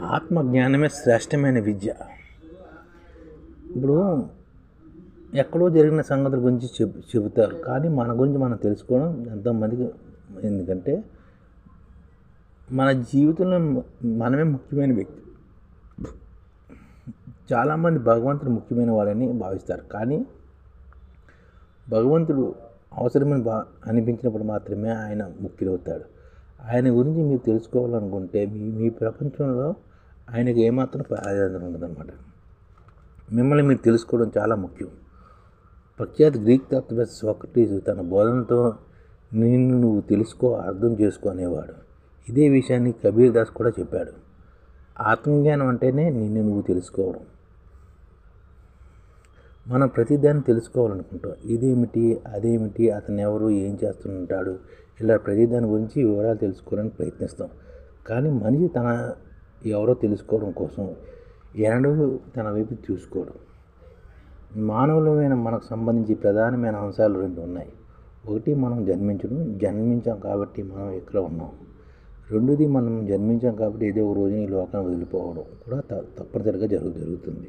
ఆత్మజ్ఞానమే శ్రేష్టమైన విద్య. ఇప్పుడు ఎక్కడో జరిగిన సంగతుల గురించి చెబు చెబుతారు. కానీ మన గురించి మనం తెలుసుకోవడం ఎంతోమందికి ఎందుకంటే మన జీవితంలో మనమే ముఖ్యమైన వ్యక్తి. చాలామంది భగవంతుడు ముఖ్యమైన వాడని భావిస్తారు. కానీ భగవంతుడు అవసరమని బా అనిపించినప్పుడు మాత్రమే ఆయన ముఖ్యులవుతాడు. ఆయన గురించి మీరు తెలుసుకోవాలనుకుంటే మీ మీ ప్రపంచంలో ఆయనకి ఏమాత్రం ప్రాధాన్యత ఉండదన్నమాట. మిమ్మల్ని మీరు తెలుసుకోవడం చాలా ముఖ్యం. ప్రఖ్యాత గ్రీక్ తత్వవేత్త సోక్రటీస్ తన బోధనతో నిన్ను నువ్వు తెలుసుకో అర్థం చేసుకో అనేవాడు. ఇదే విషయాన్ని కబీర్ దాస్ కూడా చెప్పాడు. ఆత్మజ్ఞానం అంటేనే నిన్ను నువ్వు తెలుసుకోవడం. మనం ప్రతిదాన్ని తెలుసుకోవాలనుకుంటాం. ఇదేమిటి అదేమిటి అతను ఎవరు ఏం చేస్తుంటాడు ఇలా ప్రతిదాని గురించి వివరాలు తెలుసుకోవడానికి ప్రయత్నిస్తాం. కానీ మనిషి తన ఎవరో తెలుసుకోవడం కోసం ఎనడు తన వైపు చూసుకోవడం మానవులమైన మనకు సంబంధించి ప్రధానమైన అంశాలు రెండు ఉన్నాయి. ఒకటి మనం జన్మించడం జన్మించాం కాబట్టి మనం ఇక్కడ ఉన్నాం. రెండోది మనం జన్మించాం కాబట్టి ఏదో ఒక రోజున ఈ లోకాన్ని వదిలిపోవడం కూడా త తప్పనిసరిగా జరుగు జరుగుతుంది.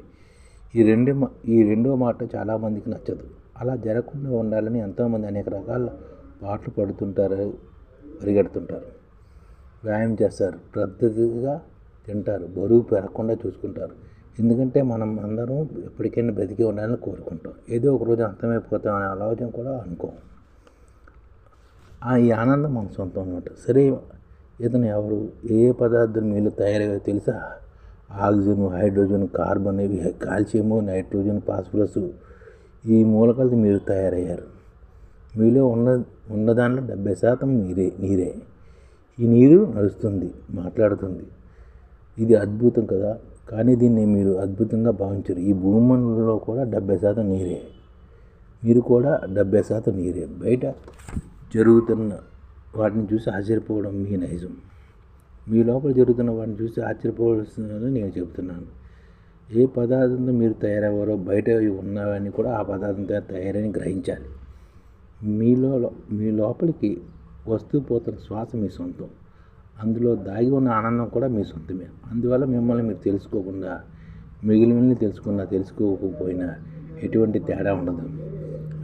ఈ రెండు ఈ రెండో మాట చాలామందికి నచ్చదు. అలా జరగకుండా ఉండాలని ఎంతోమంది అనేక రకాల పాటలు పడుతుంటారు పరిగెడుతుంటారు. వ్యాయామం చేస్తారు పద్ధతిగా తింటారు బరువు పెరగకుండా చూసుకుంటారు. ఎందుకంటే మనం అందరం ఎప్పటికైనా బ్రతికి ఉండాలని కోరుకుంటాం. ఏదో ఒక రోజు అంతమైపోతాం అనే ఆలోచన కూడా అనుకో ఈ ఆనందం మన సొంతం అనమాట సరే ఇతను ఎవరు ఏ పదార్థం మీలో తయారయ్యో తెలుసా? ఆక్సిజన్ హైడ్రోజన్ కార్బన్ ఇవి కాల్షియము నైట్రోజన్ ఫాస్ఫరస్ ఈ మూలకాలతో మీరు తయారయ్యారు. మీలో ఉన్న ఉన్న దాంట్లో డెబ్బై శాతం మీరే నీరే. ఈ నీరు నడుస్తుంది మాట్లాడుతుంది. ఇది అద్భుతం కదా. కానీ దీన్ని మీరు అద్భుతంగా భావించరు. ఈ భూమండలంలో కూడా డెబ్బై శాతం నీరే. మీరు కూడా డెబ్బై శాతం నీరే. బయట జరుగుతున్న వాటిని చూసి ఆశ్చర్యపోవడం మీ నైజం. మీ లోపల జరుగుతున్న వాటిని చూసి ఆశ్చర్యపోవాల్సిందని నేను చెబుతున్నాను. ఏ పదార్థంతో మీరు తయారవ్వారో బయట ఉన్నవన్నీ కూడా ఆ పదార్థంతో తయారని గ్రహించాలి. మీలో మీ లోపలికి వస్తూ పోతున్న శ్వాస మీ సొంతం. అందులో దాగి ఉన్న ఆనందం కూడా మీ సొంతమే. అందువల్ల మిమ్మల్ని మీరు తెలుసుకోకుండా మిగిలిన తెలుసుకున్నా తెలుసుకోకపోయినా ఎటువంటి తేడా ఉండదు.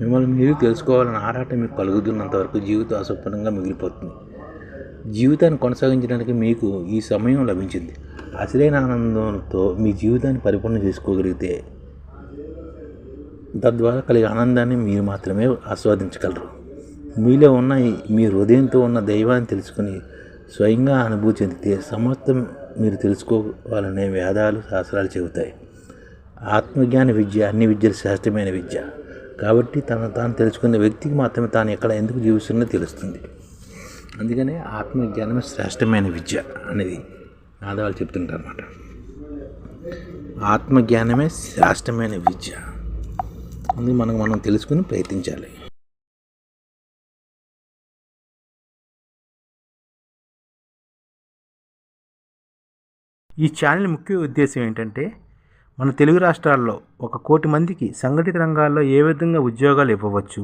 మిమ్మల్ని మీరు తెలుసుకోవాలని ఆరాటం మీకు కలుగుతున్నంత వరకు జీవితం అసంపూర్ణంగా మిగిలిపోతుంది. జీవితాన్ని కొనసాగించడానికి మీకు ఈ సమయం లభించింది. అసలైన ఆనందంతో మీ జీవితాన్ని పరిపూర్ణ చేసుకోగలిగితే తద్వారా కలిగే ఆనందాన్ని మీరు మాత్రమే ఆస్వాదించగలరు. మీలో ఉన్న మీ హృదయంతో ఉన్న దైవాన్ని తెలుసుకుని స్వయంగా అనుభూతి చెందితే సమస్తం మీరు తెలుసుకోవాలనే వేదాలు శాస్త్రాలు చెబుతాయి. ఆత్మజ్ఞాన విద్య అన్ని విద్యలు శ్రేష్టమైన విద్య. కాబట్టి తను తాను తెలుసుకున్న వ్యక్తికి మాత్రమే తాను ఎక్కడ ఎందుకు జీవిస్తుందో తెలుస్తుంది. అందుకనే ఆత్మజ్ఞానమే శ్రేష్టమైన విద్య అనేది నాదవాళ్ళు చెప్తుంటారు అనమాట ఆత్మజ్ఞానమే శ్రేష్టమైన విద్య. అందుకు మనం మనం తెలుసుకుని ప్రయత్నించాలి. ఈ ఛానల్ ముఖ్య ఉద్దేశం ఏంటంటే మన తెలుగు రాష్ట్రాల్లో ఒక కోటి మందికి సంఘటిత రంగాల్లో ఏ విధంగా ఉద్యోగాలు ఇవ్వవచ్చు